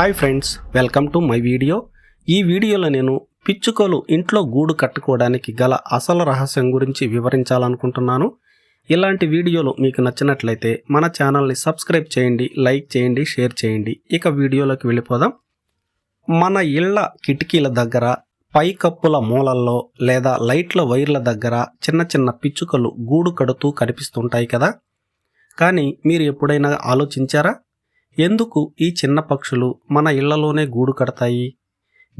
Hi friends welcome to my video. ఈ వీడియోలో నేను పిచ్చుకలు ఇంట్లో గూడు కట్టుకోవడానికి గల అసలు రహస్యం గురించి వివరించాలనుకుంటున్నాను. ఇలాంటి వీడియోలు మీకు నచ్చినట్లయితే మన ఛానల్ని సబ్స్క్రైబ్ చేయండి లైక్ చేయండి షేర్ చేయండి. ఇక వీడియోలోకి వెళ్ళిపోదాం. మన ఇళ్ళ కిటికీల దగ్గర పైకప్పుల మూలల్లో లేదా లైట్ల వైర్ల దగ్గర చిన్న చిన్న పిచ్చుకలు గూడు కడుతూ కనిపిస్తుంటాయి కదా? కానీ మీరు ఎప్పుడైనా ఆలోచించారా? ఎందుకు ఈ చిన్న పక్షులు మన ఇళ్ళలోనే గూడు కడతాయి?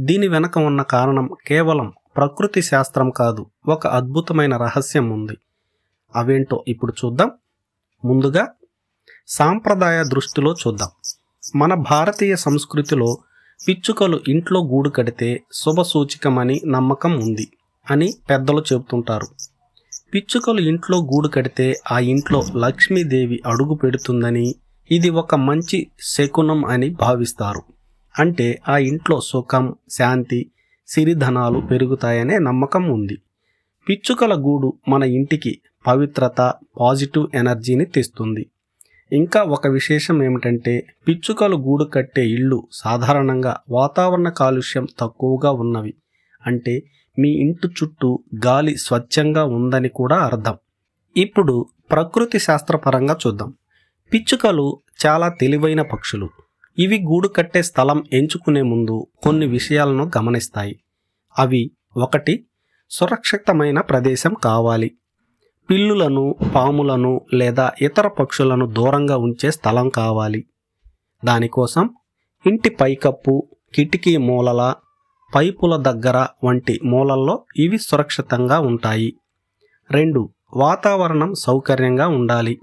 దీని వెనక ఉన్న కారణం కేవలం ప్రకృతి శాస్త్రం కాదు ఒక అద్భుతమైన రహస్యం ఉంది. అవేంటో ఇప్పుడు చూద్దాం. ముందుగా సాంప్రదాయ దృష్టిలో చూద్దాం. మన భారతీయ సంస్కృతిలో పిచ్చుకలు ఇంట్లో గూడు కడితే శుభసూచికమని నమ్మకం ఉంది అని పెద్దలు చెబుతుంటారు. పిచ్చుకలు ఇంట్లో గూడు కడితే ఆ ఇంట్లో లక్ష్మీదేవి అడుగు పెడుతుందని ఇది ఒక మంచి శకునం అని భావిస్తారు. అంటే ఆ ఇంట్లో సుఖం శాంతి సిరిధనాలు పెరుగుతాయనే నమ్మకం ఉంది. పిచ్చుకల గూడు మన ఇంటికి పవిత్రత పాజిటివ్ ఎనర్జీని తెస్తుంది. ఇంకా ఒక విశేషం ఏమిటంటే పిచ్చుకలు గూడు కట్టే ఇళ్ళు సాధారణంగా వాతావరణ కాలుష్యం తక్కువగా ఉన్నవి. అంటే మీ ఇంటి చుట్టూ గాలి స్వచ్ఛంగా ఉందని కూడా అర్థం. ఇప్పుడు ప్రకృతి శాస్త్రపరంగా చూద్దాం. పిచ్చుకలు చాలా తెలివైన పక్షులు. ఇవి గూడు కట్టే స్థలం ఎంచుకునే ముందు కొన్ని విషయాలను గమనిస్తాయి. అవి ఒకటి సురక్షితమైన ప్రదేశం కావాలి. పిల్లులను పాములను లేదా ఇతర పక్షులను దూరంగా ఉంచే స్థలం కావాలి. దానికోసం ఇంటి పైకప్పు కిటికీ మూలల పైపుల దగ్గర వంటి మూలల్లో ఇవి సురక్షితంగా ఉంటాయి. రెండు వాతావరణం సౌకర్యంగా ఉండాలి.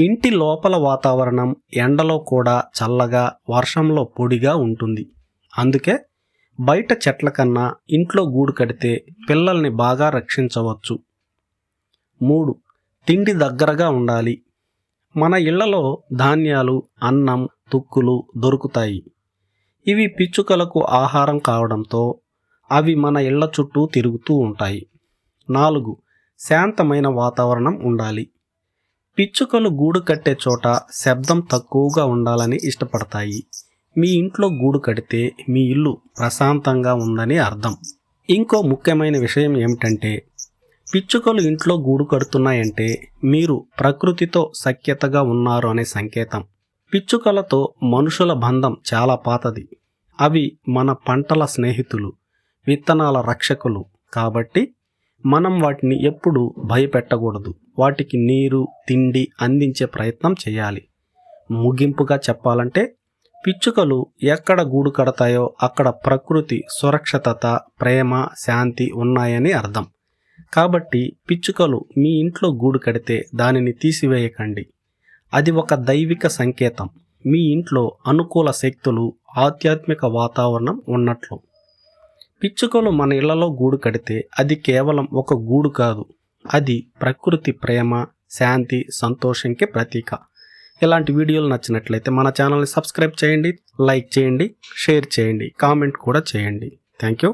ఇంటి లోపల వాతావరణం ఎండలో కూడా చల్లగా వర్షంలో పొడిగా ఉంటుంది. అందుకే బయట చెట్ల కన్నా ఇంట్లో గూడు కడితే పిల్లల్ని బాగా రక్షించవచ్చు. మూడు తిండి దగ్గరగా ఉండాలి. మన ఇళ్ళలో ధాన్యాలు అన్నం తుక్కులు దొరుకుతాయి. ఇవి పిచ్చుకలకు ఆహారం కావడంతో అవి మన ఇళ్ళ చుట్టూ తిరుగుతూ ఉంటాయి. నాలుగు శాంతమైన వాతావరణం ఉండాలి. పిచ్చుకలు గూడు కట్టే చోట శబ్దం తక్కువగా ఉండాలని ఇష్టపడతాయి. మీ ఇంట్లో గూడు కడితే మీ ఇల్లు ప్రశాంతంగా ఉందని అర్థం. ఇంకో ముఖ్యమైన విషయం ఏమిటంటే పిచ్చుకలు ఇంట్లో గూడు కడుతున్నాయంటే మీరు ప్రకృతితో సఖ్యతగా ఉన్నారు అనే సంకేతం. పిచ్చుకలతో మనుషుల బంధం చాలా పాతది. అవి మన పంటల స్నేహితులు విత్తనాల రక్షకులు కాబట్టి మనం వాటిని ఎప్పుడు భయపెట్టకూడదు. వాటికి నీరు తిండి అందించే ప్రయత్నం చేయాలి. ముగింపుగా చెప్పాలంటే పిచ్చుకలు ఎక్కడ గూడు కడతాయో అక్కడ ప్రకృతి సురక్షితత ప్రేమ శాంతి ఉన్నాయని అర్థం. కాబట్టి పిచ్చుకలు మీ ఇంట్లో గూడు కడితే దానిని తీసివేయకండి. అది ఒక దైవిక సంకేతం. మీ ఇంట్లో అనుకూల శక్తులు ఆధ్యాత్మిక వాతావరణం ఉన్నట్లు. పిచ్చుకలు మన ఇళ్ళలో గూడు కడితే అది కేవలం ఒక గూడు కాదు. అది ప్రకృతి ప్రేమ శాంతి సంతోషంకి ప్రతీక. ఇలాంటి వీడియోలు నచ్చినట్లయితే మన ఛానల్ని సబ్స్క్రైబ్ చేయండి లైక్ చేయండి షేర్ చేయండి కామెంట్ కూడా చేయండి. Thank you